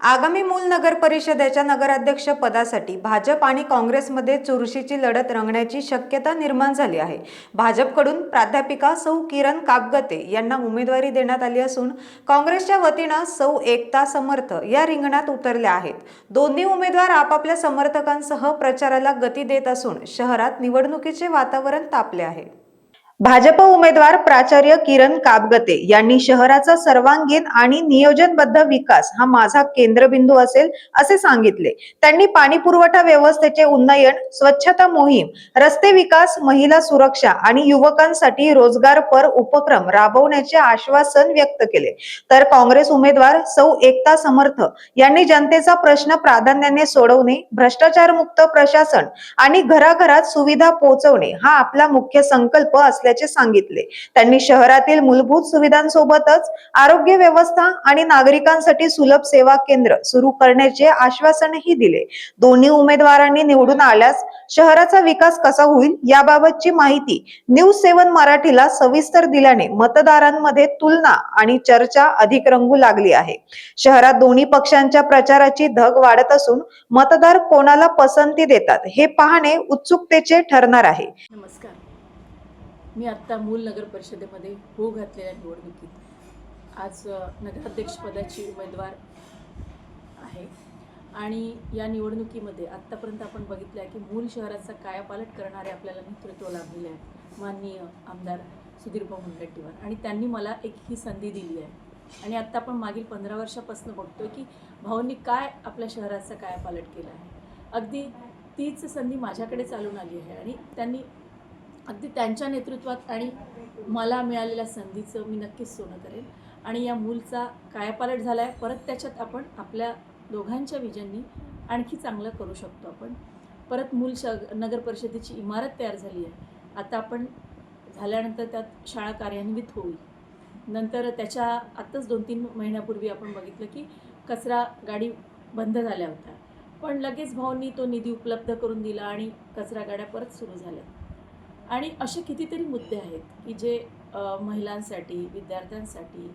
आगामी मूल नगर परिषदेच्या नगराध्यक्ष पदासाठी भाजप आणि काँग्रेसमध्ये चुरशीची लढत रंगण्याची शक्यता निर्माण झाली आहे. भाजपकडून प्राध्यापिका सौ किरण कापगते यांना उमेदवारी देण्यात आली असून काँग्रेसच्या वतीनं सौ एकता समर्थ या रिंगणात उतरल्या आहेत. दोन्ही उमेदवार आपापल्या समर्थकांसह प्रचाराला गती देत असून शहरात निवडणुकीचे वातावरण तापले आहे. भाजप उमेदवार प्राचार्य किरण काबगते यांनी शहराचा सर्वांगीण आणि नियोजनबद्ध विकास हा माझा केंद्रबिंदू असेल असे सांगितले. त्यांनी पाणी पुरवठा व्यवस्थेचे उन्नयन स्वच्छता मोहीम रस्ते विकास महिला सुरक्षा आणि युवकांसाठी रोजगारपर उपक्रम राबवण्याचे आश्वासन व्यक्त केले. तर काँग्रेस उमेदवार सौ एकता समर्थ यांनी जनतेचा प्रश्न प्राधान्याने सोडवणे भ्रष्टाचारमुक्त प्रशासन आणि घराघरात सुविधा पोहोचवणे हा आपला मुख्य संकल्प असल्याचे सांगितले. त्यांनी शहरातील मूलभूत सुविधांसोबतच आरोग्य व्यवस्था आणि नागरिकांसाठी सुलभ सेवा केंद्र सुरू करण्याचे आश्वासनही दिले. दोन्ही उमेदवारांनी निवडून आल्यास शहराचा विकास कसा होईल याबाबतची माहिती न्यूज सेवन मराठीला सविस्तर दिल्याने मतदारांमध्ये तुलना आणि चर्चा अधिक रंगू लागली आहे. शहरात दोन्ही पक्षांच्या प्रचाराची धग वाढत असून मतदार कोणाला पसंती देतात हे पाहणे उत्सुकतेचे ठरणार आहे. नमस्कार. मी आत्ता मूल नगर परिषदेमध्ये हो घातलेल्या निवडणुकीत आज नगराध्यक्षपदाची उमेदवार आहे. आणि या निवडणुकीमध्ये आत्तापर्यंत आपण बघितलं आहे की मूल शहराचा कायापालट करणारे आपल्याला नेतृत्व लाभलेले आहे माननीय आमदार सुधीरभाऊ मुनगंटीवार. आणि त्यांनी मला एक ही संधी दिली आहे. आणि आत्ता आपण मागील पंधरा वर्षापासून बघतोय की भाऊंनी काय आपल्या शहराचा कायापालट केला आहे. अगदी तीच संधी माझ्याकडे चालून आली आहे आणि त्यांनी अगदी त्यांच्या नेतृत्वात आणि मला मिळालेल्या संधीचं मी नक्कीच सोनं करेन. आणि या मूलचा कायापालट झाला आहे परत त्याच्यात आपण आपल्या दोघांच्या विजननी आणखी चांगलं करू शकतो आपण. परत मूल श नगर परिषदेची इमारत तयार झाली आहे. आता आपण झाल्यानंतर त्यात शाळा कार्यान्वित होईल. नंतर त्याच्या आत्ताच दोन तीन महिन्यापूर्वी आपण बघितलं की कचरा गाडी बंद झाल्या होत्या. पण लगेच भाऊंनी तो निधी उपलब्ध करून दिला आणि कचरा गाड्या परत सुरू झाल्या. आणि असे कितीतरी मुद्दे आहेत की जे महिलांसाठी विद्यार्थ्यांसाठी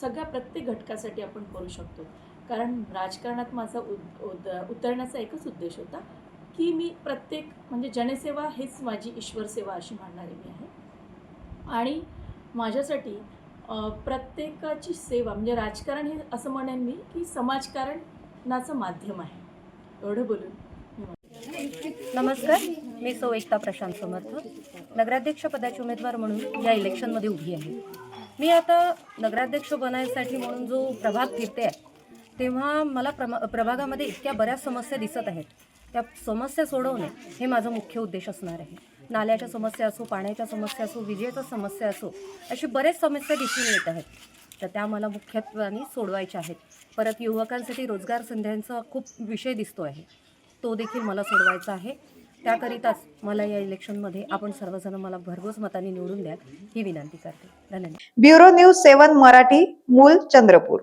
सगळ्या प्रत्येक घटकासाठी आपण करू शकतो. कारण राजकारणात माझा उद उद उतरण्याचा एकच उद्देश होता की मी प्रत्येक म्हणजे जनसेवा हेच माझी ईश्वरसेवा अशी मानणारी मी आहे. आणि माझ्यासाठी प्रत्येकाची सेवा म्हणजे राजकारण हे असं म्हणेन मी की समाजकारणाचं माध्यम आहे. एवढं बोलून नमस्कार. मी सौ एकता प्रशांत समर्थ नगराध्यक्ष पदाची उमेदवार म्हणून या इलेक्शनमध्ये उभी आहे. मी आता नगराध्यक्ष बनायसाठी म्हणून जो प्रभाग फिरते आहे तेव्हा मला प्रमा प्रभागामध्ये इतक्या बऱ्याच समस्या दिसत आहेत. त्या समस्या सोडवणे हे माझं मुख्य उद्देश असणार आहे. नाल्याच्या समस्या असो पाण्याच्या समस्या असो विजेच्या समस्या असो अशी बरेच समस्या दिसून येत आहेत. तर त्या मला मुख्यत्वाने सोडवायच्या आहेत. परत युवकांसाठी रोजगार संध्यांचा खूप विषय दिसतो आहे. तो देखील मला सोडवायचा आहे. त्याकरिताच मला या इलेक्शनमध्ये आपण सर्वजण मला भरघोस मताने निवडून द्याल ही विनंती करते. धन्यवाद. ब्युरो न्यूज सेवन मराठी मूल चंद्रपूर.